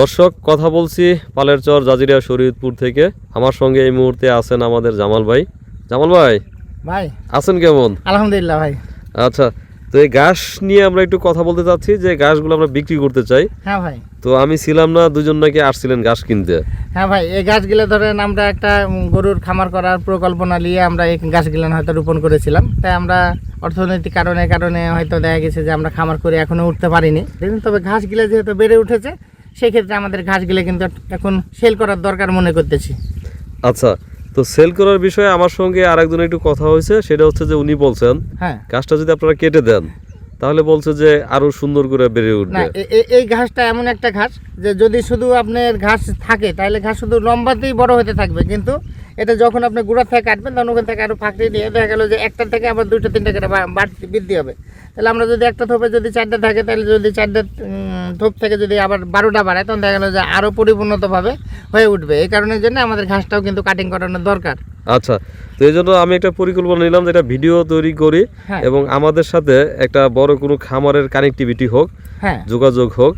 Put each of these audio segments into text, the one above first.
দর্শক কথা বলছি পালের চর জাজিরিয়া শরীয়তপুর থেকে। আমার সঙ্গে এই মুহূর্তে আছেন আমাদের জামাল ভাই। জামাল ভাই ভাই। আছেন কেমন? আলহামদুলিল্লাহ ভাই। আচ্ছা তো এই ঘাস নিয়ে আমরা একটু কথা বলতে চাচ্ছি যে ঘাসগুলো আমরা বিক্রি করতে চাই। হ্যাঁ ভাই। তো আমি ছিলাম না দুজন নাকি আসছিলেন ঘাস কিনতে। হ্যাঁ ভাই এই গাছগুলো ধরেন আমরা একটা গরুর খামার করার পরিকল্পনা নিয়ে আমরা এই গাছগুলো হয়তো রোপণ করেছিলাম। তাই আমরা অর্থনৈতিক কারণে কারণে হয়তো দেখা গেছে যে আমরা খামার করে এখনও উঠতে পারিনি। দেখুন তবে ঘাসগুলো যেহেতু বেড়ে উঠেছে সেই ক্ষেত্রে আমাদের ঘাসগুলো কিন্তু এখন সেল করার দরকার মনে করতেছি। আচ্ছা তো সেল করার বিষয়ে আমার সঙ্গে আরেকজন একটু কথা হয়েছে সেটা হচ্ছে যে উনি বলছেন হ্যাঁ। ঘাসটা যদি আপনারা কেটে দেন তাহলে বলছে যে আরও সুন্দর করে বেড়ে উঠবে। এই ঘাসটা এমন একটা ঘাস যে যদি শুধু আপনার ঘাস থাকে তাহলে ঘাস শুধু লম্বাতেই বড় হতে থাকবে কিন্তু এটা যখন আপনি গুঁড়া থেকে কাটবেন তখন ওখান থেকে আরও ফাঁকড়ি নিয়ে দেখা গেল যে একটা থেকে আবার দুইটা তিনটা করে বাড়তি বৃদ্ধি হবে। তাহলে আমরা যদি একটা থোপে যদি চারটা থাকে তাহলে যদি চারটা থোপ থেকে যদি আবার বারোটা বাড়ায় তখন দেখা গেল যে আরও পরিপূর্ণতভাবে হয়ে উঠবে। এই কারণের জন্য আমাদের ঘাসটাও কিন্তু কাটিং করানোর দরকার। আচ্ছা তো এই জন্য আমি একটা পরিকল্পনা নিলাম যেটা ভিডিও তৈরি করি হ্যাঁ। এবং আমাদের সাথে একটা বড় কোনো খামারের কানেক্টিভিটি হোক হ্যাঁ। যোগাযোগ হোক।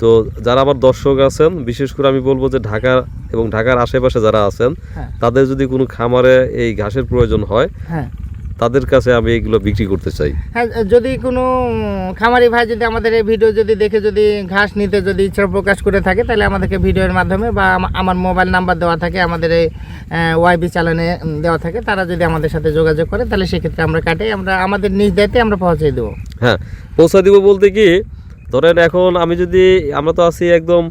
তো যারা আমার দর্শক আছেন বিশেষ করে আমি বলব যে ঢাকা এবং ঢাকার আশেপাশে যারা আছেন হ্যাঁ। তাদের যদি কোনো খামারে এই ঘাসের প্রয়োজন হ্যাঁ। তাদের কাছে আমি এগুলো বিক্রি করতে চাই। হ্যাঁ যদি কোনো খামারি ভাই যদি আমাদের এই ভিডিও যদি দেখে যদি ঘাস নিতে যদি ইচ্ছা প্রকাশ করে থাকে তাহলে আমাদেরকে ভিডিওর মাধ্যমে বা আমার মোবাইল নাম্বার দেওয়া থাকে আমাদের এই ওয়াইবি চালানে দেওয়া থাকে তারা যদি আমাদের সাথে যোগাযোগ করে তাহলে সেক্ষেত্রে আমরা কাটে আমরা আমাদের নিজ দায়িত্বে আমরা পৌঁছে দেবো। হ্যাঁ পৌঁছা দেবো বলতে কি ধরেন এখন আমি যদি আমরা তো আছি একদম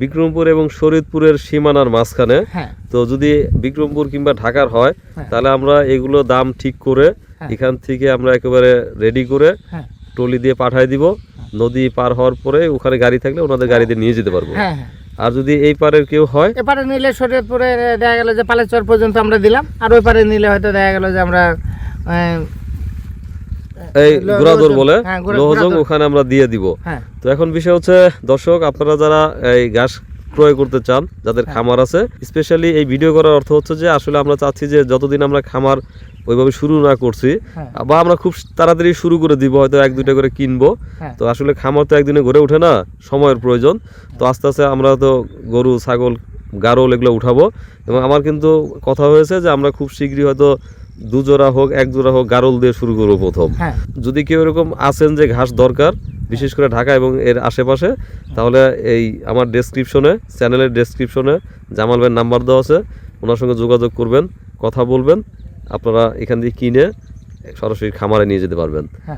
বিক্রমপুর এবং শরীয়তপুরের সীমানার মাঝখানে হ্যাঁ। তো যদি বিক্রমপুর কিংবা ঢাকার হয় হ্যাঁ। তাহলে আমরা এগুলো দাম ঠিক করে হ্যাঁ। এখান থেকে আমরা একেবারে রেডি করে ট্রলি দিয়ে পাঠাই দিব। নদী পার হওয়ার পরে ওখানে গাড়ি থাকলে ওনাদের গাড়িতে নিয়ে যেতে পারব। আর যদি এই পারের কেউ হয়? এপারে নিলে শরীয়তপুরে দেখা গেল যে পালেচর পর্যন্ত আমরা দিলাম। আর ওই পারে নিলে হয়তো দেখা গেল যে আমরা এই লো- গুড়াদর বলে হ্যাঁ, লোহজং ওখানে আমরা দিয়ে দিব। হ্যাঁ। তো এখন বিষয় হচ্ছে দর্শক আপনারা যারা এই ঘাস ক্রয় করতে চান যাদের হ্যাঁ। খামার আছে স্পেশালি এই ভিডিও করার অর্থ হচ্ছে যে আসলে আমরা চাচ্ছি যে যতদিন আমরা খামার ওইভাবে শুরু না করছি হ্যাঁ। বা আমরা খুব তাড়াতাড়ি শুরু করে দিব হয়তো এক দুইটা করে কিনবো। হ্যাঁ। তো আসলে খামার তো একদিনে গড়ে ওঠে না সময়ের প্রয়োজন। তো আস্তে আস্তে আমরা তো গরু ছাগল গারল এগুলো উঠাবো। এবং আমার কিন্তু কথা হয়েছে যে আমরা খুব শীঘ্রই হয়তো দুজোড়া হোক এক জোড়া হোক গারল দিয়ে শুরু করব প্রথম। হ্যাঁ। যদি কেউ এরকম আছেন যে ঘাস দরকার বিশেষ করে ঢাকা এবং এর আশেপাশে তাহলে এই আমার ডেসক্রিপশনে চ্যানেলের ডেসক্রিপশনে জামাল ভাইয়ের নাম্বার দেওয়া আছে। ওনার সঙ্গে যোগাযোগ করবেন কথা বলবেন। আপনারা এখান দিয়ে কিনে সরাসরি খামারে নিয়ে যেতে পারবেন। হ্যাঁ।